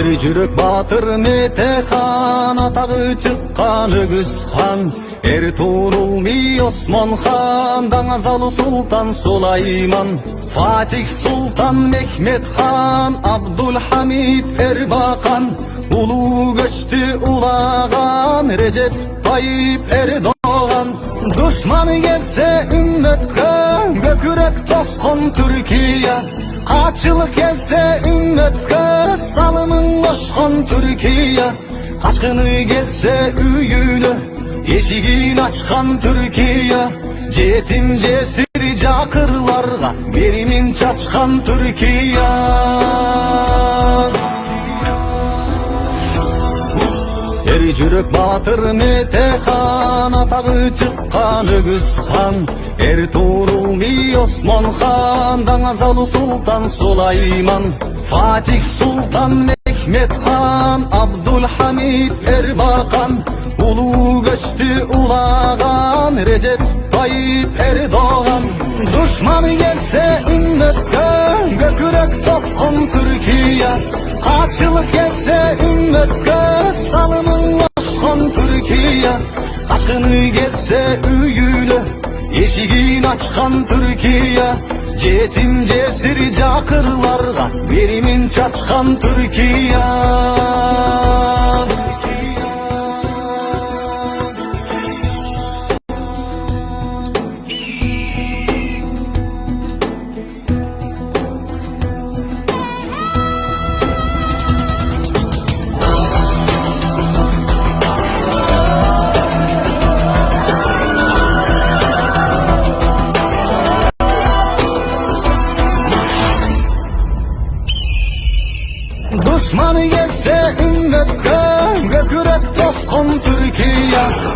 Eri жүрек батыр метехан атағы чыққан өгіз хан Эртурул ми Осман хан Даңазалу сұлтан Сулайман Фатих сұлтан Мехмет хан Абдул Хамид Эрбақан Улу көчті улаған Режеп Tayyip Erdoğan Düşmanı gelse ümmetke Gökürek toskun Türkiye Kaçılık gelse ümmetke Salımın qo'shqon turkiya qochqini kelsa uyini eshigin ochgan turkiya jetim jesir jaqirlarga berimin chochqan turkiya er yurak botir metehan atag'i chiqqan o'g'izxon er turumiy osmonxon dang'azalu sulton sulaymon fatih sulton Ahmet Han, Abdülhamid Erbakan Ulu göçtü ulağan Recep Tayyip Erdoğan. Düşman gelse ümmette Gökürek dostum Türkiye. Kaçılık gelse ümmette Salımın başkan Türkiye. Kaçkını gelse üyüle Yeşigin açkan Türkiye. Cetim cesir cakırlarga Berimin çaçkan Türkiye Düşmanı gelse ümmetke Gökürek toskun Türkiye